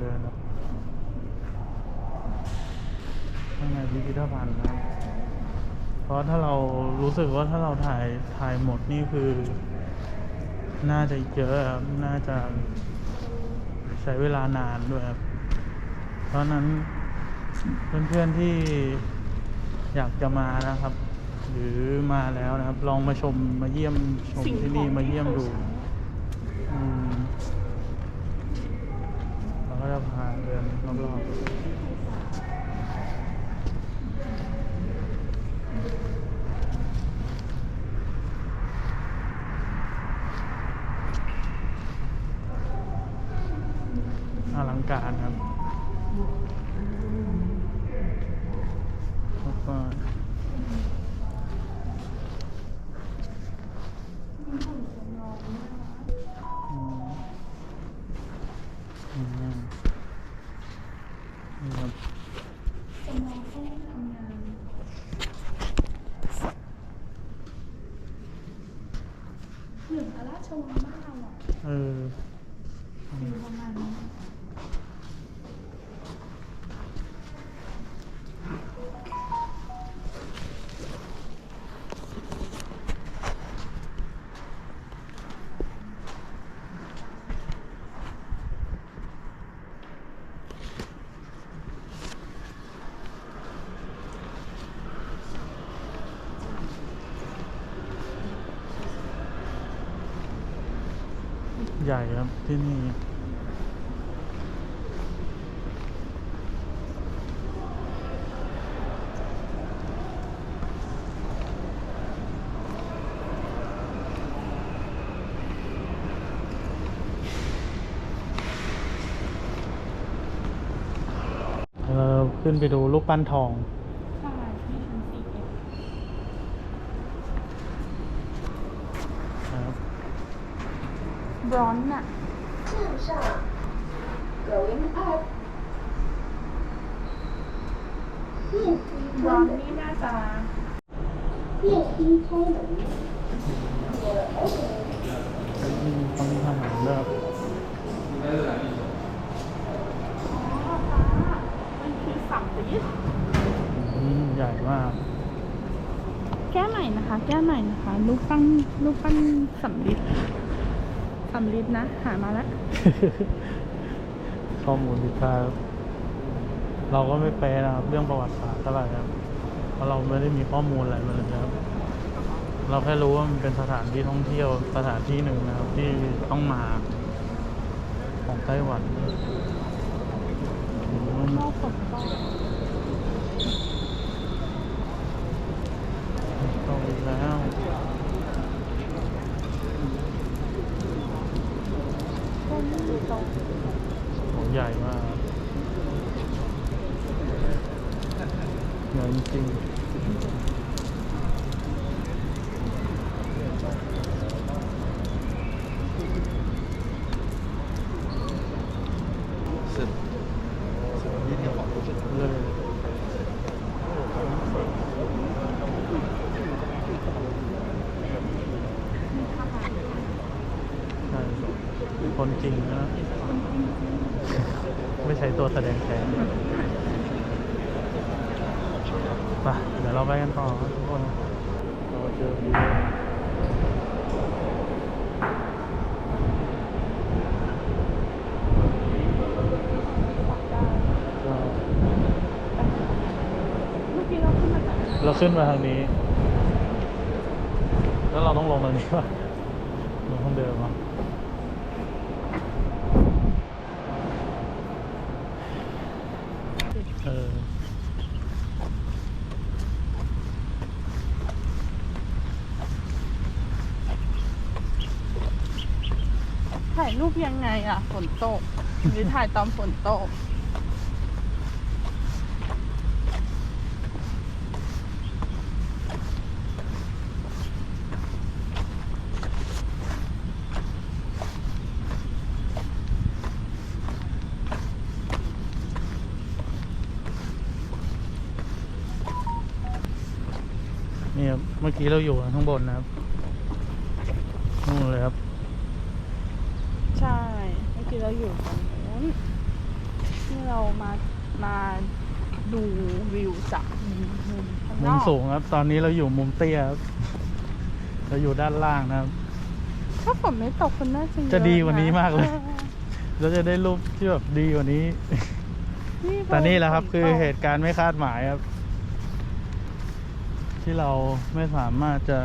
เดินครับข้างในพิพิธภัณฑ์นะครับเพราะถ้าเรารู้สึกว่าถ้าเราถ่ายถ่ายหมดนี่คือ น่าจะเยอะครับน่าจะใช้เวลานานด้วยครับ เพราะนั้นเพื่อนๆที่อยากจะมานะครับ หรือมาแล้วนะครับ ลองมาชมมาเยี่ยมชมที่นี่มาเยี่ยมดูอืม ก็พาเดินรอบๆอลังการครับแล้วก็อืมอืมนี่ครับ จำลองห้องทำงาน เหมือนพระราชวังบ้านเราอะเออ ฟิลประมาณนั้ ญ่ครับที่นี่เราขึ้นไปดูรูปปั้นทอง ใช่ที่ชั้นสี่เอ็ด นะครับ บ ร้อนน่ะร้อนนี่น่าจาต้องทำอาหารแบบมันคือสับปีดอืมใหญ่มากแก้ใหม่นะคะ แก้ใหม่นะคะลูกปั้นลูกปั้นสำลิด สัมลิดนะ หามาแล้ว ข้อมูลผิดพลาดครับเราก็ไม่เป๊ะนะครับ เรื่องประวัติศาสตร์เท่าไหร่ครับ เพราะเราไม่ได้มีข้อมูลอะไรมาเลยครับ เราแค่รู้ว่ามันเป็นสถานที่ท่องเที่ยวสถานที่หนึ่งนะครับ ที่ต้องมาของไต้หวันอืมนอกฝนตก คนจริงนะ ไม่ใช่ตัวแสดงแทน ปเดี๋ยวเราไปกันต่อครับทุกคนเราเจอวิวก็เราขึ้นมาจากไหนเราขึ้นมาทางนี้ แล้วเราต้องลงทางนี้ป่ะลงทางเดิมอะเออ ถ่าย รูปยังไงอะ ฝนตก หรือถ่ายตอนฝนตก นี่ครับเมื่อกี้เราอยู่ข้างบนนะครับนู่นเลยครับ ใช่ เมื่ อกี้เราอยู่ตรงนู้นเรามามาดูวิวจากมุมข้างนมุมอกสูงครับ ตอนนี้เราอยู่มุมเตี้ยครับเราอยู่ด้านล่างนะครับ ถ้าฝนไม่ตกคนน่าจะเยอจะดีกว่านี้มากเลย ออเราจะได้รูปที่แบบดีกว่านี้นี่พอแต่นี่แหละครับฝนคือตกเหตุการณ์ไม่คาดหมายครับ ที่เราไม่สามารถจะ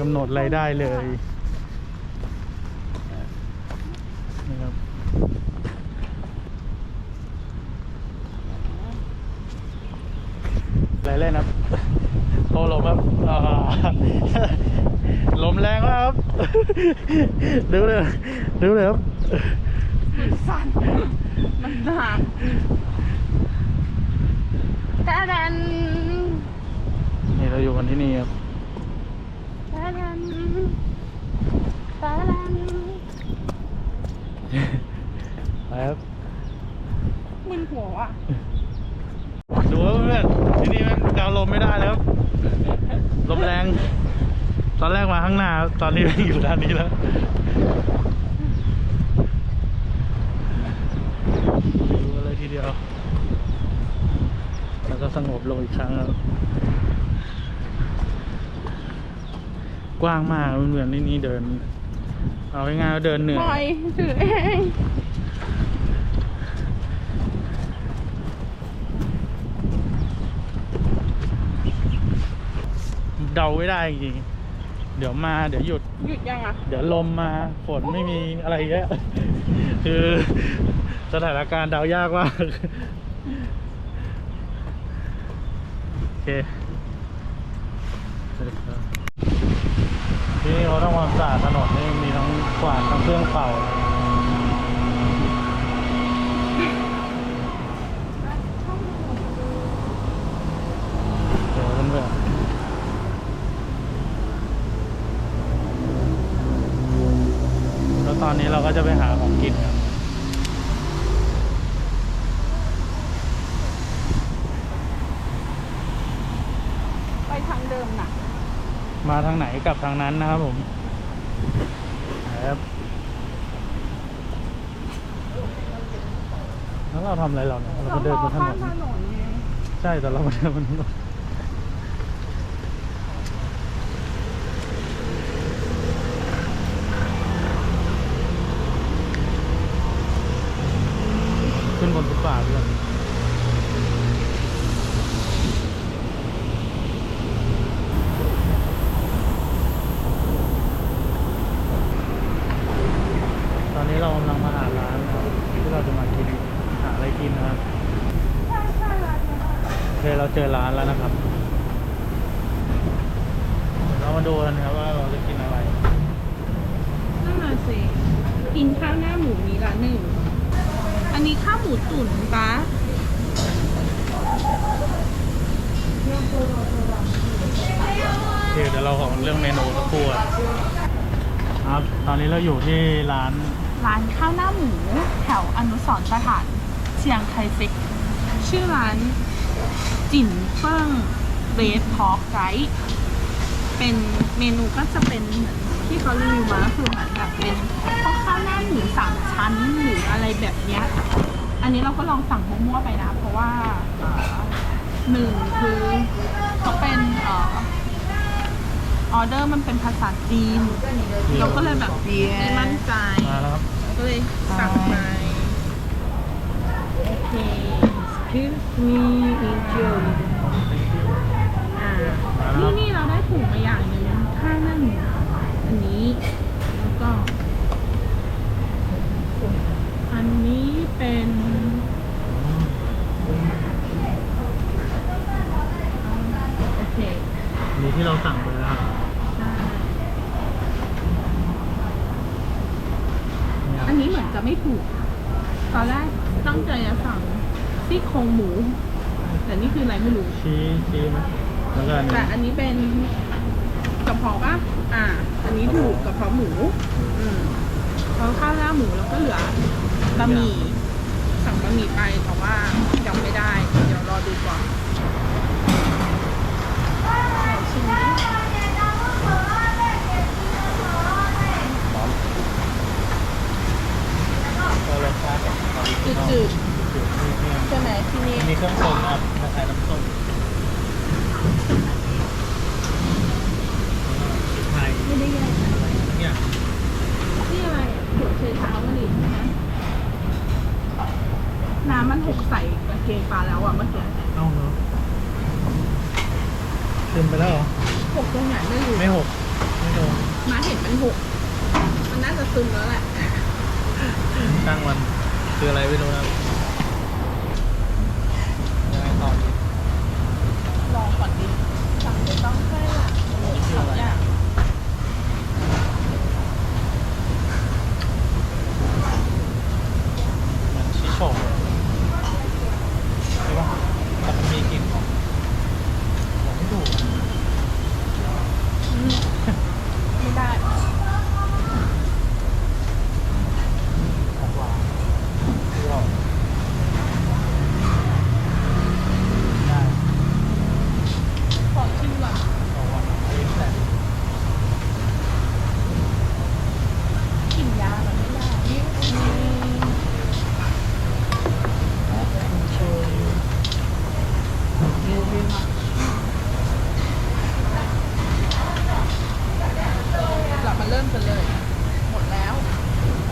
กำหนดอะไรได้เลยนี่ครับ อะไรเล่นครับโตลมครับอ่าลมแรงมากครับ ดูเลย ดูเลยครับมันสั่นมันหนักแต่ดันนี่เราอยู่กันที่นี่ครับแต่ดันแต่ดันไปครับมึนหัวอะดูครับเพื่อนที่นี่มัน กางลมไม่ได้แล้วลมแรง ตอนแรกมาข้างหน้า ตอนนี้อยู่ด้านนี้แล้วดูกันเลยทีเดียว แล้วก็สงบลงอีกครั้งครับกว้างมากเหมือนที่นี่เดิน เอาง่ายๆว่าเดินเหนื่อยปล่อยถือเอง เดาไม่ได้จริงๆเดี๋ยวมาเดี๋ยวหยุด หยุดยังอะเดี๋ยวลมมาฝนไม่มีอะไรเยอะคือสถานการณ์เดายากมากโอเคที่นี่เขาต้องความสะอาดถนนนี่มีทั้งกวาดทั้งเครื่องเป่า เดี๋ยวเพื่อนๆแล้ว ตอนนี้เราก็จะไปหาของกินครับไปทางเดิมน่ะมาทางไหนกลับทางนั้นนะครับผมครับแล้วเราทำอะไรเราเนี่ยเราก็เดินบนถนข้ามนถนนไงใช่แต่เราไม่ได้บนถนนขึ้นบนฟุ ตอนนี้เรากำลังมาหาร้านนะครับที่เราจะมากินหาอะไรกินนะครับโอเคเราเจอร้านแล้วนะครับ เดี๋ยวเรามาดูกันนะครับว่าเราจะกินอะไร นั่นน่ะสิ กินข้าวหน้าหมูมีละหนึ่ง อันนี้ข้าวหมูตุ๋นปะ โอเคเดี๋ยวเราขอเรื่องเมนูสักครู่อะครับ ต อยู่ที่ร้าน ร้านข้าวหน้าหมูแถวอนุสรณ์สถานเชียงไคเซ็กชื่อร้านจิ่นเฟิ่งเบสพอกไกด์เป็นเมนูก็จะเป็นเหมือนที่เขารีวิวมาก็คือเหมือนแบบเป็นพวกข้าวหน้าหมูสามชั้นหรืออะไรแบบเนี้ยอันนี้เราก็ลองสั่งมั่วๆไปนะ เพราะว่าเอ่อหนึ่งคือเขาเป็นเอ่อ ออเดอร์มันเป็นภาษาจีน เราก็เลยแบบไม่มั่นใจมาแล้วครับก็เลยสั่งไปโอเค excuse me enjoy อ่ามาแล้วครันี่บนี่เราได้ถุงมาอย่างหนึ่งข้าวหน้าหมูอันนี้แล้วก็ อันนี้เป็นโอเค นี่ที่เราสั่งไปแล้วครับ ใช่ เนี่ย อันนี้เหมือนจะ ไม่ถูก ตอนแรกตั้งใจจะสั่งซี่โครงหมู แต่นี่คืออะไรไม่รู้ ชี้ชี้ไหมแล้วก็อันนี้แต่อันนี้เป็นกระเพาะป่ะอ่า อันนี้ถูกกระเพาะหมู อืมเพราะข้าวหน้าหมูแล้วก็เหลือบะหมี่สั่งบะหมี่ไปแต่ว่ายังไม่ได้ เดี๋ยวรอดูก่อนไหนชิมดิ จืดๆมีเครื่องปรุงนะครับมาใส่น้ำส้มพริกไทยไม่ได้แยกอะไรทุกอย่างนี่อะไรอะขวดเชยเท้ามะลินะน้ำมันหกใส่กางเกงปลาแล้วอะเมื่อกี้เอ้าเนอะซึมไปแล้วเหรอหกตรงไหนไม่รู้ไม่หกไม่โดนมาเห็นมันหกมันน่าจะซึมแล้วแหละตั้งมัน คืออะไรไม่รู้นะยังไงต่อดีลองก่อนดิสั่งไปต้องแค่ละสองอย่างเหมือนชิโชะใช่ปะแต่มันมีกลิ่นของผมไม่ถูกอะ อืมไม่ได้ ของหวานเปรี้ยวได้ ขอชิมก่อน ของหวานอันนี้แหละ กลิ่นยาแบบไม่ได้นี่อืม โชยุ กลับมาเริ่มกันเลย หมดแล้ว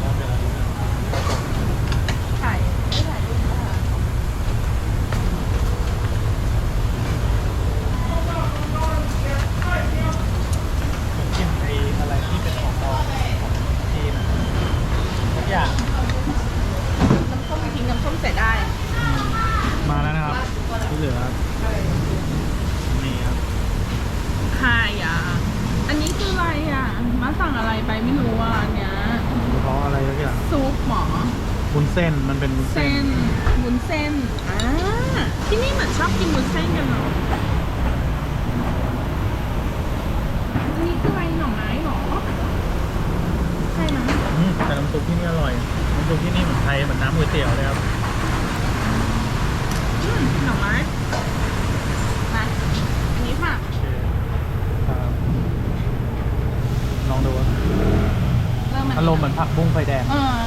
แล้วเป็นอะไร ถ่ายไม่ถ่ายรูปค่ะ ผมกินไอ้อะไรที่เป็นของดองของจีนอะทุกอย่าง น้ำส้มทิ้งน้ำส้มใส่ได้ มาแล้วนะครับ ที่เหลือนี่ครับ หายอะ อันนี้คืออะไรอะ มาสั่งอะไรไปไม่รู้อะอันเนี้ย กระเพาะอะไรทุกอย่าง ซุปหมอ วุ้นเส้นมันเป็นวุ้นเส้ เส้ น นวุ้นเส้น อ่า ที่นี่เหมือนชอบกินวุ้นเส้นกันเนาะ อันนี้คืออะไรหน่อไม้หรอ ใช่ไหม อืมแต่น้ำ ซุปที่นี่อร่อยน้ำซุปที่นี่เหมือนไทยเหมือนน้ำก๋วยเตี๋ยวเลยครับอืมหน่อไม้นะอันนี้ค่ะโอเคครับลองดูว่าเริ่มมันอารมณ์เหมือนผักบุ้งไฟแดง เอออ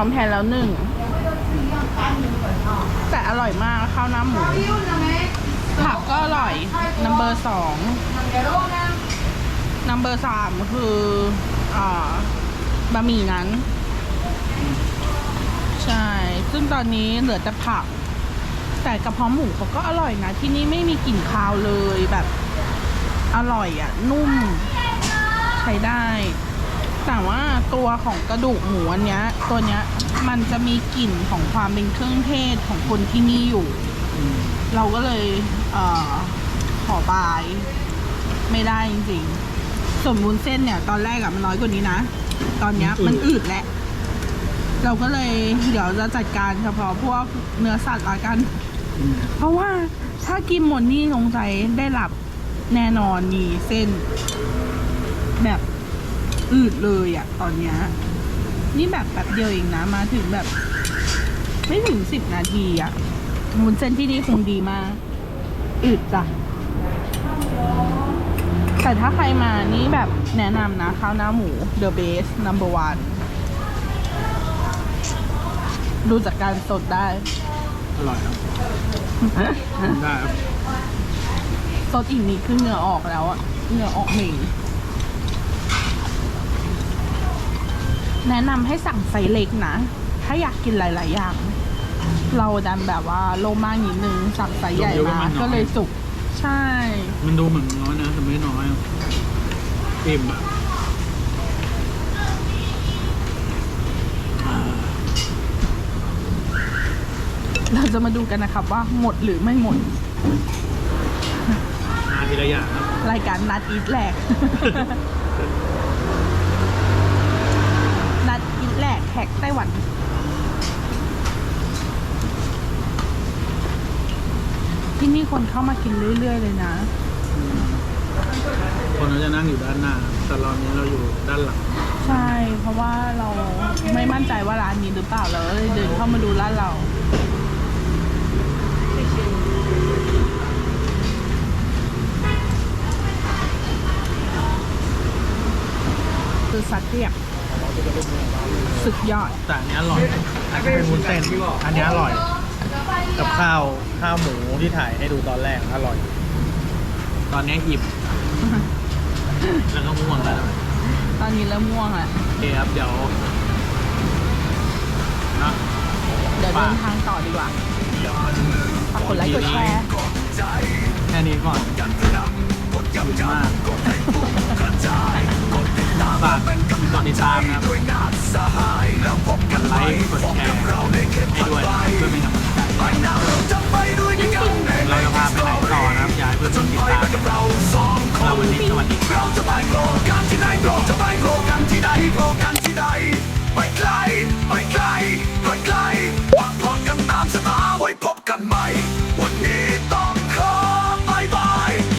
อมแพ้แล้วหนึ่ง แต่อร่อยมากข้าวหน้าหมู ผักก็อร่อยนัมเบอร์สองนัมเบอร์สามคืออบะหมี่นั้น ใช่ ซึ่งตอนนี้เหลือแต่ผัก แต่กระเพาะหมูเขาก็อร่อยนะ ที่นี่ไม่มีกลิ่นคาวเลยแบบ อร่อยอะ่ะ นุ่ม ใช้ได้ แต่ว่าตัวของกระดูกหมูอันเนี้ย ตัวเนี้ยมันจะมีกลิ่นของความเป็นเครื่องเทศของคนที่นี่อยู่ เราก็เลยเอ่อขอบาย ไม่ได้จริงๆ ส่วนวุ้นเส้นเนี่ย ตอนแรกอะมันน้อยกว่านี้นะ ตอนเนี้ยมันอืดแหละเราก็เลยเดี๋ยวจะจัดการเฉพาะพวกเนื้อสัตว์ละกัน เพราะว่าถ้ากินหมดนี่สงสัยได้หลับแน่นอนนี่เส้น แบบ อืดเลยอะตอนเนี้ยนี่แบบแบบเดียวเองนะมาถึงแบบ ไม่ถึงสิบนาทีอะมุนเส้นที่นี่คงดีมาก อืดจ้ะแต่ถ้าใครมานี่แบบแนะนำนะข้าวหน้าหมู the best number one ดูจากการสดได้ อร่อยครับได้ครับ สดอีกนิดคือเหงื่อออกแล้วอะเหงื่อออกเหม่ง แนะนำให้สั่งไซส์เล็กนะ ถ้าอยากกินหลาย ๆ อย่าง เราดันแบบว่าโลมากนิดนึงสั่งไซส์ใหญ่มาก็เลยจุก ใช่ มันดูเหมือนน้อยนะแต่ไม่น้อยอิ่มอะเราจะมาดูกันนะครับว่าหมดหรือไม่หมดมาทีละอย่างครับ รายการนัดอีทแหลก นัดอีท แหลกแขกไต้หวัน ที่นี่คนเข้ามากินเรื่อย ๆ เลยนะ คนเราจะนั่งอยู่ด้านหน้า แต่ตอนนี้เราอยู่ด้านหลัง ใช่ เพราะว่าเราไม่มั่นใจว่าร้านนี้หรือเปล่าเราเลยเดินเข้ามาดูร้านเรา คือสัตว์เรียบ สุดยอด แต่อันนี้อร่อย อันนี้เป็นวุ้นเส้น อันนี้อร่อย กับข้าวข้าวหมูที่ถ่ายให้ดูตอนแรกอร่อย ตอนนี้อิ่มแล้วก็ง่วงแล้วตอนนี้เริ่มง่วงแล้วโอเคครับเดี๋ยวนะเดี๋ยวเดินทางต่อดีกว่าเดี๋ยวฝากกดไลค์กดแชร์แค่นี้ก่อนหยุดมาก สามก่นติดตามนะครับกดไลค์กดแชร์ให้ด้วยเพื่อเป็นกำลังใจเราจะพาไปไหนต่อนะครับอยากให้เพื่อนติดตามเราวันนี้สวัสดีเราจะไปโกกันที่ไหนเราจะไปโกกันที่ใดโกกันที่ใดไปไกลไปไกลไปไกลวังพอกันตามชตาไว้พบกันใหม่